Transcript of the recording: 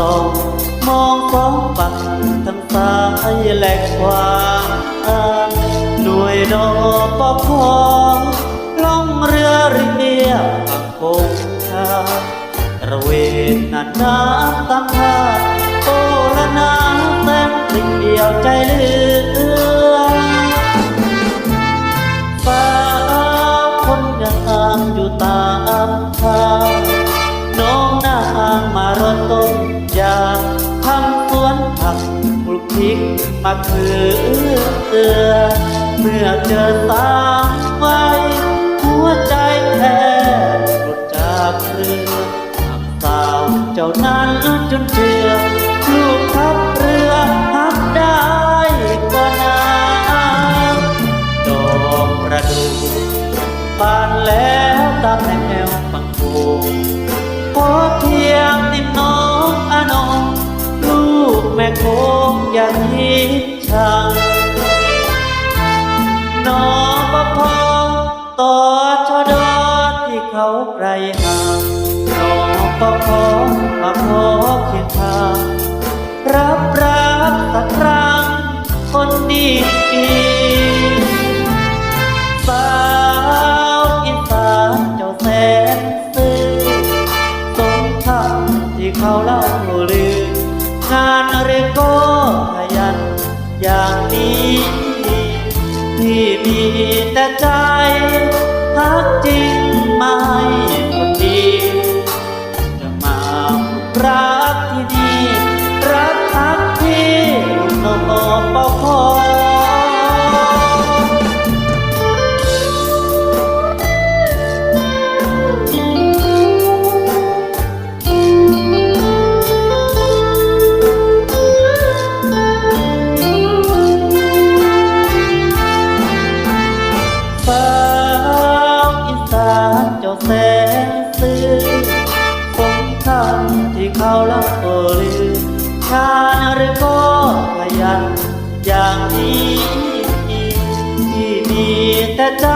สอง มองสองฝั่งทั้งซ้ายและขวาหน่วยนอปพอล่องเรือเรียบฝั่งคงคาระเวนนันน้ำตามท่าโตละนาแสนปลิงเดียวใจเลือ ปลูกพริกมะเขือเมื่อเจอสามไว้หัวใจแทบหลุดจากเรือหักสาวเจ้านั้นจนเชื่อลูกทับเรือหักได้ก็นานดอกประดู่บานแล้วตามแนวปังโกขอเพียง อย่าทิ้งช่างนองปพอต่อชดอที่เขาไกลห่างนองปพอมาขอเคียงข้างรับรักสักครั้งคนดีสาวอีสานเจ้าแสนซื่อสมคำที่เขาเล่าลืองานเรียนก็ มีแต่ใจพักจริงไม่คนดีจะมารักที่ แสนซื้อผมทำที่เขาเล่าลืมงานหรือก็ขยัน อย่างนี้ที่มีแต่ใจ